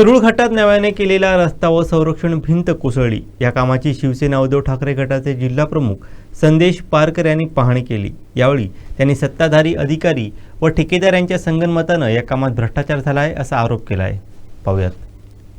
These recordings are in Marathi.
करूळ घाटात नव्याने केलेला रस्ता व संरक्षण भिंत कोसळली. या कामाची शिवसेना उद्धव ठाकरे गटाचे जिल्हा प्रमुख संदेश पारकर यांनी पाहणी केली. यावेळी त्यांनी सत्ताधारी अधिकारी व ठेकेदार यांच्या संगनमतानं या कामात भ्रष्टाचार झाला आहे असा आरोप केला आहे पाहूयात.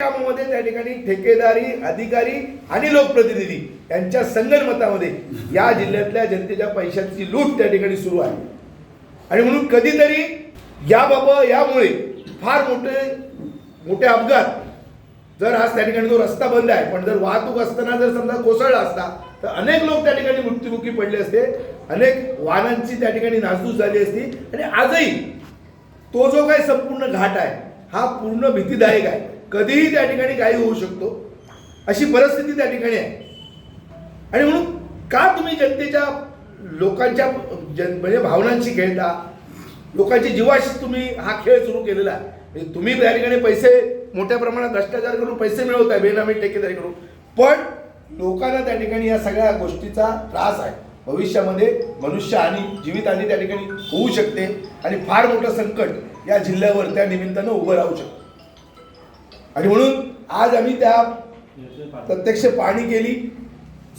कामामध्ये त्या ठिकाणी ठेकेदारी अधिकारी आणि लोकप्रतिनिधी यांच्या संगनमतामध्ये या जिल्ह्यातल्या जनतेच्या पैशाची लूट त्या ठिकाणी सुरू आहे. आणि म्हणून कधीतरी याबाबत यामुळे फार मोठे मोठे अपघात. जर आज त्या ठिकाणी तो रस्ता बंद आहे पण जर वाहतूक असताना जर समजा कोसळला असता तर अनेक लोक त्या ठिकाणी मृत्युमुखी पडले असते. अनेक वाहनांची त्या ठिकाणी नासधूस झाली असती. आणि आजही तो जो काही संपूर्ण घाट आहे हा पूर्ण भीतीदायक आहे. कधीही त्या ठिकाणी काही होऊ शकतो. अशी परिस्थिती त्या ठिकाणी आहे. आणि म्हणून का तुम्ही जनतेच्या लोकांच्या जन म्हणजे भावनांशी खेळता? लोकांच्या जीवाशी तुम्ही हा खेळ सुरू केलेला आहे. म्हणजे तुम्ही त्या ठिकाणी पैसे मोठ्या प्रमाणात भ्रष्टाचार करून पैसे मिळवताय बेनामी ठेकेदारी करून पण लोकांना त्या ठिकाणी या सगळ्या गोष्टीचा त्रास आहे. भविष्यामध्ये मनुष्य आणि जीवितहानी त्या ठिकाणी होऊ शकते आणि फार मोठं संकट या जिल्ह्यावर त्या निमित्तानं उभं राहू शकतं. आणि म्हणून आज आम्ही त्या प्रत्यक्ष पाहणी केली.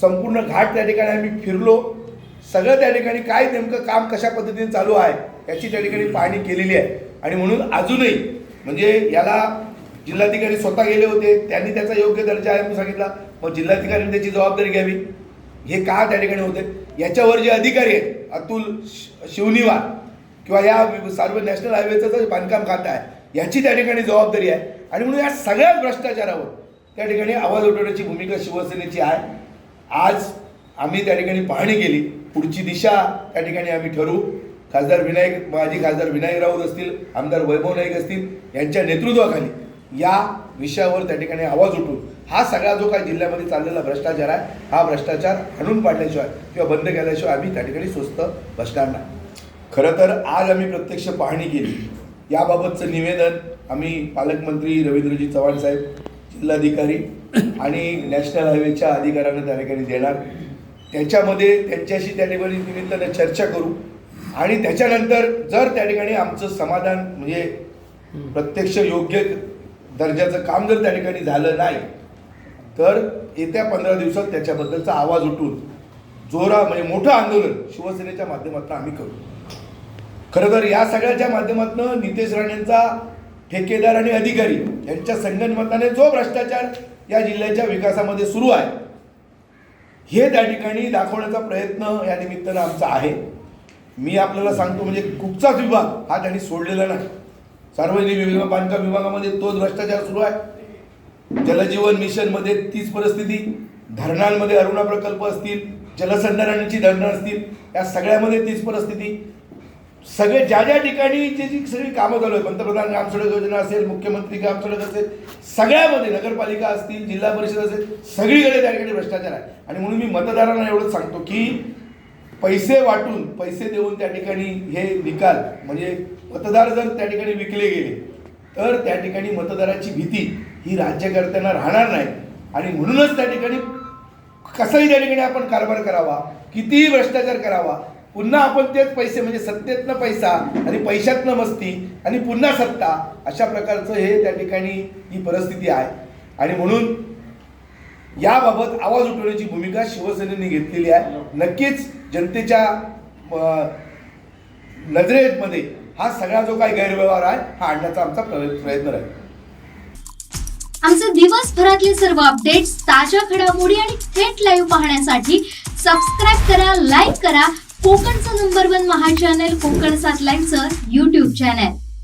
संपूर्ण घाट त्या ठिकाणी आम्ही फिरलो. सगळं त्या ठिकाणी काय नेमकं काम कशा पद्धतीने चालू आहे याची त्या ठिकाणी पाहणी केलेली आहे. आणि म्हणून अजूनही म्हणजे याला जिल्हाधिकारी स्वतः गेले होते त्यांनी त्याचा योग्य दर्जा आहे म्हणून सांगितला. मग जिल्हाधिकाऱ्यांनी त्याची जबाबदारी घ्यावी. हे का त्या ठिकाणी होते? याच्यावर जे अधिकारी आहेत अतुल श- शिवनिवार किंवा या सर्व नॅशनल हायवेचं जे बांधकाम खातं आहे याची त्या ठिकाणी जबाबदारी आहे. आणि म्हणून या सगळ्याच भ्रष्टाचारावर त्या ठिकाणी आवाज उठवण्याची भूमिका शिवसेनेची आहे. आज आम्ही त्या ठिकाणी पाहणी केली. पुढची दिशा त्या ठिकाणी आम्ही ठरवू. खासदार विनायक माजी खासदार विनायक राऊत असतील आमदार वैभव नाईक असतील यांच्या नेतृत्वाखाली या विषयावर त्या ठिकाणी आवाज उठून हा सगळा जो काही जिल्ह्यामध्ये चाललेला भ्रष्टाचार आहे हा भ्रष्टाचार आणून पाडल्याशिवाय किंवा बंद केल्याशिवाय आम्ही त्या ठिकाणी स्वस्त बसणार नाही. खरं तर आज आम्ही प्रत्यक्ष पाहणी केली. याबाबतचं निवेदन आम्ही पालकमंत्री रवींद्रजी चव्हाण साहेब जिल्हाधिकारी आणि नॅशनल हायवेच्या अधिकाऱ्यांना त्या ठिकाणी देणार. त्याच्यामध्ये त्यांच्याशी त्या ठिकाणी निमित्तानं चर्चा करू. आणि त्याच्यानंतर जर त्या ठिकाणी आमचं समाधान म्हणजे प्रत्यक्ष योग्य दर्जाचं काम जर त्या ठिकाणी झालं नाही तर येत्या पंधरा दिवसात त्याच्याबद्दलचा आवाज उठून जोरा म्हणजे मोठं आंदोलन शिवसेनेच्या माध्यमातून आम्ही करू. खरं तर या सगळ्याच्या माध्यमातून नितेश राणेंचा ठेकेदार आणि अधिकारी यांच्या संगनमताने जो भ्रष्टाचार या जिल्ह्याच्या विकासामध्ये सुरू आहे हे त्या ठिकाणी दाखवण्याचा प्रयत्न या निमित्तानं आमचा आहे. मी आपल्याला सांगतो म्हणजे कुठचाच विभाग हा त्यांनी सोडलेला नाही. सार्वजनिक विभाग बांधकाम विभागामध्ये तोच भ्रष्टाचार सुरू आहे. जलजीवन मिशनमध्ये तीच परिस्थिती धरणांमध्ये अरुणा प्रकल्प असतील जलसंधारणाची धरणं असतील या सगळ्यामध्ये तीच परिस्थिती. सगळे ज्या ज्या ठिकाणी जे जी सगळी कामं चालू आहे पंतप्रधान ग्राम सडक योजना असेल मुख्यमंत्री ग्राम सडक असेल सगळ्यामध्ये नगरपालिका असतील जिल्हा परिषद असेल सगळीकडे त्या ठिकाणी भ्रष्टाचार आहे. आणि म्हणून मी मतदारांना एवढंच सांगतो की पैसे वाटून पैसे देऊन त्या ठिकाणी हे निकाल म्हणजे मतदार जर त्या ठिकाणी विकले गेले तर त्या ठिकाणी मतदाराची भीती ही राज्यकर्त्यांना राहणार नाही. आणि म्हणूनच त्या ठिकाणी कसंही त्या ठिकाणी आपण कारभार करावा कितीही भ्रष्टाचार करावा पुन्हा आपण तेच पैसे म्हणजे सत्तेतनं पैसा आणि पैशातनं मस्ती आणि पुन्हा सत्ता अशा प्रकारचं हे त्या ठिकाणी ही परिस्थिती आहे. आणि म्हणून याबाबत आवाज उठवण्याची भूमिका शिवसेनेने घेतलेली आहे. नक्कीच जनतेच्या नजरेमध्ये हा सगळा जो काही गैरव्यवहार आहे हा आणण्याचा आमचा प्रयत्न राहील. आमचे दिवसभरातले सर्व अपडेट्स ताज्या घडामोडी आणि थेट लाईव्ह पाहण्यासाठी सबस्क्राईब करा लाईक करा. कोकणचं नंबर वन महा चॅनल कोकण सात लाईनचं युट्यूब चॅनल